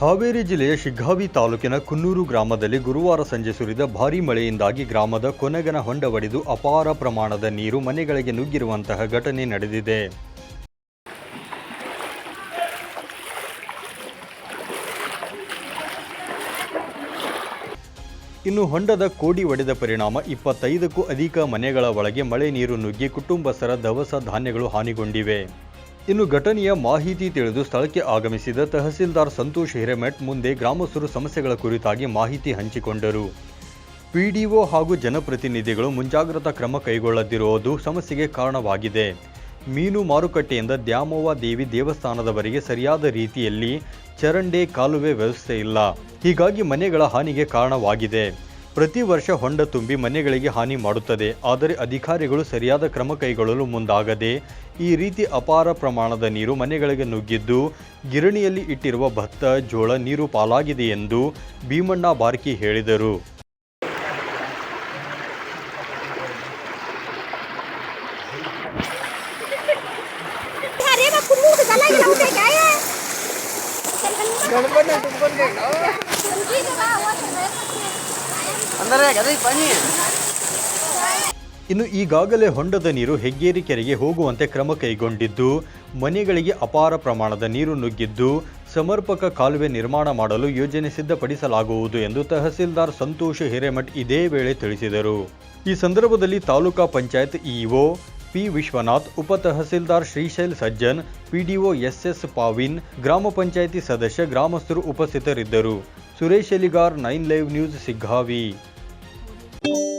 ಹಾವೇರಿ ಜಿಲ್ಲೆಯ ಶಿಗ್ಗಾವಿ ತಾಲೂಕಿನ ಕುನ್ನೂರು ಗ್ರಾಮದಲ್ಲಿ ಗುರುವಾರ ಸಂಜೆ ಸುರಿದ ಭಾರೀ ಮಳೆಯಿಂದಾಗಿ ಗ್ರಾಮದ ಕೊನೆಗನ ಹೊಂಡ ಒಡೆದು ಅಪಾರ ಪ್ರಮಾಣದ ನೀರು ಮನೆಗಳಿಗೆ ನುಗ್ಗಿರುವಂತಹ ಘಟನೆ ನಡೆದಿದೆ. ಇನ್ನು ಹೊಂಡದ ಕೋಡಿ ಒಡೆದ ಪರಿಣಾಮ ಇಪ್ಪತ್ತೈದಕ್ಕೂ ಅಧಿಕ ಮನೆಗಳ ಒಳಗೆ ಮಳೆ ನೀರು ನುಗ್ಗಿ ಕುಟುಂಬಸ್ಥರ ದವಸ ಧಾನ್ಯಗಳು ಹಾನಿಗೊಂಡಿವೆ. ಇನ್ನು ಘಟನೆಯ ಮಾಹಿತಿ ತಿಳಿದು ಸ್ಥಳಕ್ಕೆ ಆಗಮಿಸಿದ ತಹಸೀಲ್ದಾರ್ ಸಂತೋಷ್ ಹಿರೇಮಠ್ ಮುಂದೆ ಗ್ರಾಮಸ್ಥರು ಸಮಸ್ಯೆಗಳ ಕುರಿತಾಗಿ ಮಾಹಿತಿ ಹಂಚಿಕೊಂಡರು. ಪಿಡಿಒ ಹಾಗೂ ಜನಪ್ರತಿನಿಧಿಗಳು ಮುಂಜಾಗ್ರತಾ ಕ್ರಮ ಕೈಗೊಳ್ಳದಿರುವುದು ಸಮಸ್ಯೆಗೆ ಕಾರಣವಾಗಿದೆ. ಮೀನು ಮಾರುಕಟ್ಟೆಯಿಂದ ದ್ಯಾಮವ್ವ ದೇವಿ ದೇವಸ್ಥಾನದವರೆಗೆ ಸರಿಯಾದ ರೀತಿಯಲ್ಲಿ ಚರಂಡೆ ಕಾಲುವೆ ವ್ಯವಸ್ಥೆ ಇಲ್ಲ. ಹೀಗಾಗಿ ಮನೆಗಳ ಹಾನಿಗೆ ಕಾರಣವಾಗಿದೆ. ಪ್ರತಿ ವರ್ಷ ಹೊಂಡ ತುಂಬಿ ಮನೆಗಳಿಗೆ ಹಾನಿ ಮಾಡುತ್ತದೆ ಆದರೆ ಅಧಿಕಾರಿಗಳು ಸರಿಯಾದ ಕ್ರಮ ಕೈಗೊಳ್ಳಲು ಮುಂದಾಗದೆ ಈ ರೀತಿ ಅಪಾರ ಪ್ರಮಾಣದ ನೀರು ಮನೆಗಳಿಗೆ ನುಗ್ಗಿದ್ದು ಗಿರಣಿಯಲ್ಲಿ ಇಟ್ಟಿರುವ ಭತ್ತ ಜೋಳ ನೀರು ಪಾಲಾಗಿದೆ ಎಂದು ಭೀಮಣ್ಣ ಬಾರ್ಕಿ ಹೇಳಿದರು ಇನ್ನು ಈಗಾಗಲೇ ಹೊಂಡದ ನೀರು ಹೆಗ್ಗೇರಿ ಕೆರೆಗೆ ಹೋಗುವಂತೆ ಕ್ರಮ ಕೈಗೊಂಡಿದ್ದು, ಮನೆಗಳಿಗೆ ಅಪಾರ ಪ್ರಮಾಣದ ನೀರು ನುಗ್ಗಿದ್ದು, ಸಮರ್ಪಕ ಕಾಲುವೆ ನಿರ್ಮಾಣ ಮಾಡಲು ಯೋಜನೆ ಸಿದ್ಧಪಡಿಸಲಾಗುವುದು ಎಂದು ತಹಸೀಲ್ದಾರ್ ಸಂತೋಷ್ ಹಿರೇಮಠ್ ಇದೇ ವೇಳೆ ತಿಳಿಸಿದರು. ಈ ಸಂದರ್ಭದಲ್ಲಿ ತಾಲೂಕಾ ಪಂಚಾಯತ್ ಇಒ ಪಿ ವಿಶ್ವನಾಥ್, ಉಪ ತಹಸೀಲ್ದಾರ್ ಶ್ರೀಶೈಲ್ ಸಜ್ಜನ್, ಪಿಡಿಒ ಎಸ್ಎಸ್ ಪಾವಿನ್, ಗ್ರಾಮ ಪಂಚಾಯಿತಿ ಸದಸ್ಯ ಗ್ರಾಮಸ್ಥರು ಉಪಸ್ಥಿತರಿದ್ದರು. Suresh Eligar, nine live news, Shiggavi. Thank you.